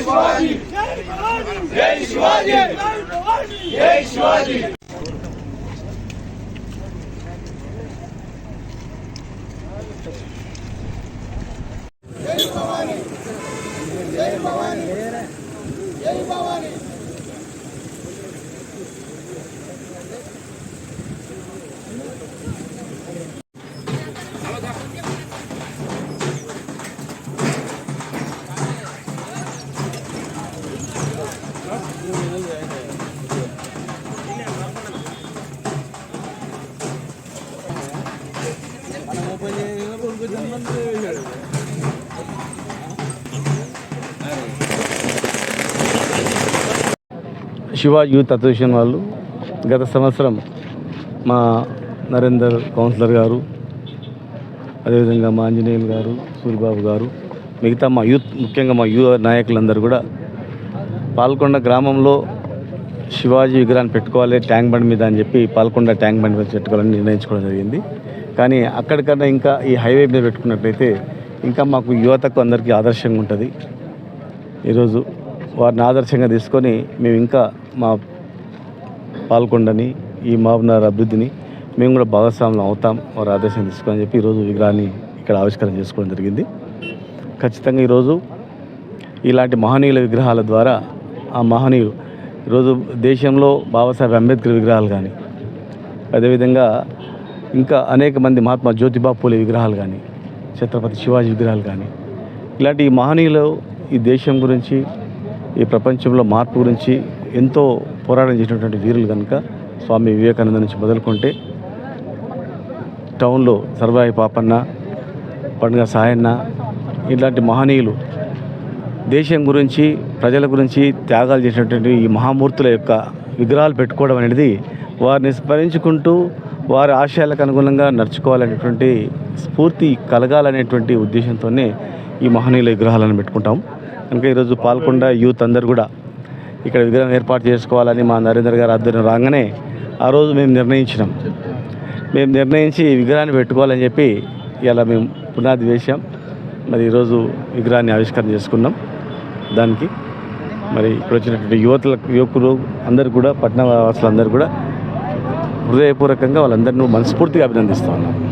शिवाजी जय शिवाजी जय Shivaji Shiva youth association వాళ్ళు గత సంవత్సరం మా నరేందర్ కౌన్సిలర్ గారు అదేవిధంగా మా ఆంజనేయులు గారు సూరిబాబు గారు మిగతా మా యూత్ ముఖ్యంగా మా యువ నాయకులందరూ కూడా పాల్కొండ గ్రామంలో శివాజీ విగ్రహాన్ని పెట్టుకోవాలి ట్యాంక్ బండ్ మీద అని చెప్పి పాల్కొండ ట్యాంక్ బండ్ మీద పెట్టుకోవాలని నిర్ణయించుకోవడం జరిగింది. కానీ అక్కడికన్నా ఇంకా ఈ హైవే మీద పెట్టుకున్నట్లయితే ఇంకా మాకు యువతకు అందరికీ ఆదర్శంగా ఉంటుంది. ఈరోజు వారిని ఆదర్శంగా తీసుకొని మేము ఇంకా మా పాల్గొండని ఈ మహబూబ్నగర్ అభివృద్ధిని మేము కూడా భాగస్వాములు అవుతాం వారి ఆదర్శం తీసుకొని చెప్పి ఈరోజు విగ్రహాన్ని ఇక్కడ ఆవిష్కరణ చేసుకోవడం జరిగింది. ఖచ్చితంగా ఈరోజు ఇలాంటి మహనీయుల విగ్రహాల ద్వారా ఆ మహనీయులు ఈరోజు దేశంలో బాబాసాహెబ్ అంబేద్కర్ విగ్రహాలు కానీ అదేవిధంగా ఇంకా అనేక మంది మహాత్మా జ్యోతిబా పూలే విగ్రహాలు కానీ ఛత్రపతి శివాజీ విగ్రహాలు కానీ. ఇలాంటి ఈ మహనీయులు ఈ దేశం గురించి ఈ ప్రపంచంలో మార్పు గురించి ఎంతో పోరాటం చేసినటువంటి వీరులు కనుక స్వామి వివేకానంద నుంచి మొదలుకుంటే టౌన్లో సర్వాయి పాపన్న పండుగ సాయన్న ఇలాంటి మహనీయులు దేశం గురించి ప్రజల గురించి త్యాగాలు చేసినటువంటి ఈ మహామూర్తుల యొక్క విగ్రహాలు పెట్టుకోవడం అనేది వారిని స్మరించుకుంటూ వారి ఆశయాలకు అనుగుణంగా నడుచుకోవాలనేటువంటి స్ఫూర్తి కలగాలనేటువంటి ఉద్దేశంతోనే ఈ మహనీయుల విగ్రహాలను పెట్టుకుంటాం. కనుక ఈరోజు పాల్గొండ యూత్ అందరు కూడా ఇక్కడ విగ్రహం ఏర్పాటు చేసుకోవాలని మా నరేంద్ర గారు ఆధ్వర్యం రాగానే ఆ రోజు మేము నిర్ణయించినాం. మేము నిర్ణయించి విగ్రహాన్ని పెట్టుకోవాలని చెప్పి ఇలా మేము పునాది వేశాం. మరి ఈరోజు విగ్రహాన్ని ఆవిష్కరణ చేసుకున్నాం దానికి. మరి ఇక్కడ వచ్చినటువంటి యువతుల యువకులు అందరు కూడా పట్టణ వాసులందరూ కూడా హృదయపూర్వకంగా వాళ్ళందరినీ మనస్ఫూర్తిగా అభినందిస్తా ఉన్నాను.